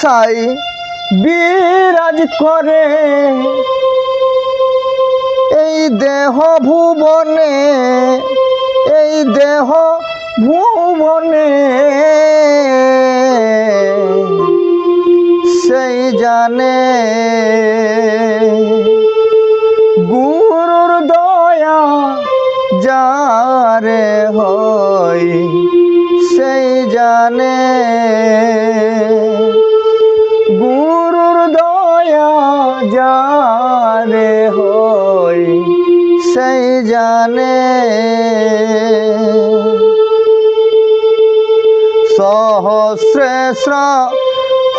সাই বিরাজ করে। এই দেহ ভুবনে, এই দেহ ভুবনে সেই জানে গুরুর দয়া যারে হই সেই জানে সহস্রেশ্র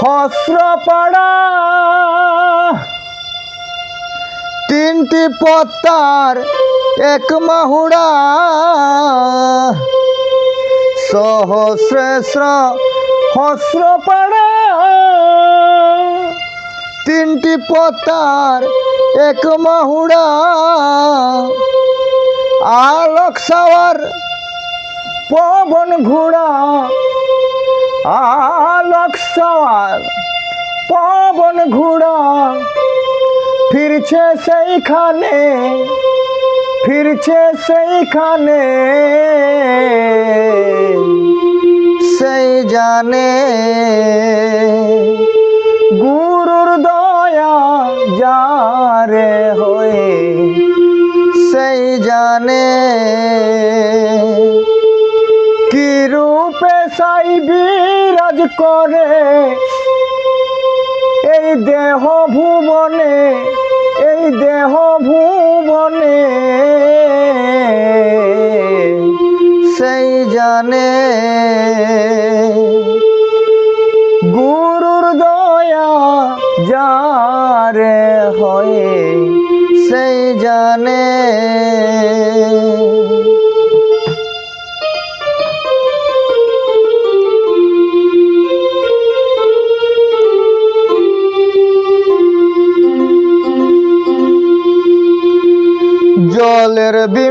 হস্র পাড়া। তিনটি পত্তার এক মাহুড়া। সহস্রেশ্র হস্র পাড়া। তিনটি পত্তার এক মাহুড়া। আলোক সাওয়ার পবন ঘোড়া। আলোক সাওয়ার পবন ঘোড়া। ফিরছে সেইখানে ফিরছে সেইখানে। সেই জানে গুরুর বিরাজ করে। এই দেহ ভুবনে, এই দেহ ভুবনে সেই জানে গুরুর দয়া যারে হয়ে, সেই জানে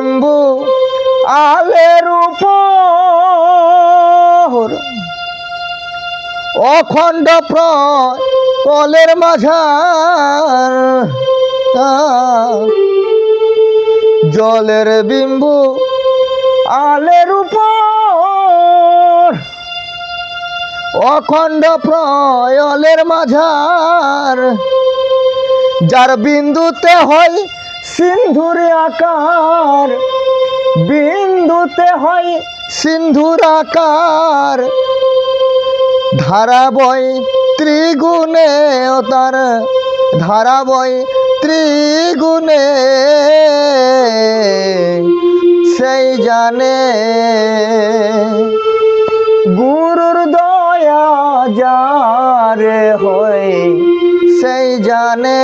বিম্বু আলের উপর। অখণ্ড প্রলের মাঝার জলের বিম্বু আলের উপর। অখণ্ড প্রয়লের মাঝার। যার বিন্দুতে হয় সিন্ধুর আকার, বিন্দুতে হয় সিন্ধুর আকার। ধারা বই ত্রিগুণে তার ধারা বই ত্রিগুণে সেই জানে। গুরুর দয়া যারে হয় সেই জানে।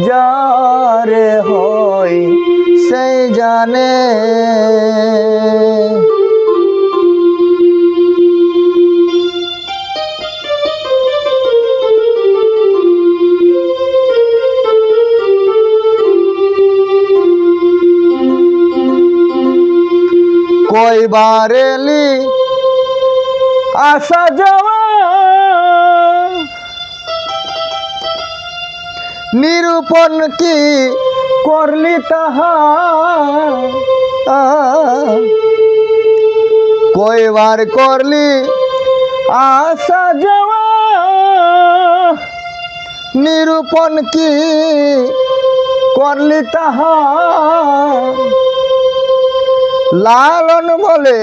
যারে হয় সেই জানে। কয়বার এলি আসা যাওয়া নিরূপণ কি করলি তাহা? কয়বার করলি আসা যাওয়া? নিরূপণ কি করলি তাহা? লালন বলে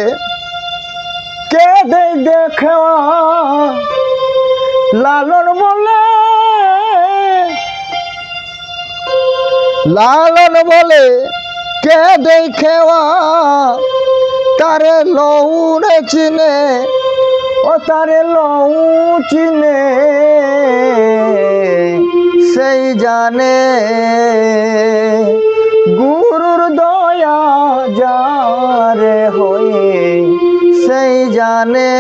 কে দেখেওয়া। লালন বলে লালন বলে কে দেখেওয়া তারে লৌড়ে চিনে, ও তারে লৌ চিনে সেই জানে গুরুর দয়া যারে হয়ে, সেই জানে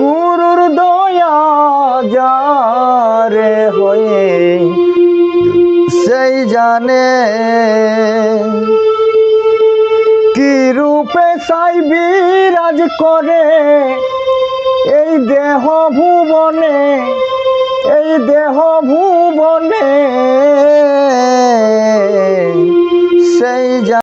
গুরুর দয়া যারে হয়ে। জানে কি রূপে সা করে এই দেহ ভুবনে এই দেহ ভুবনে। সেই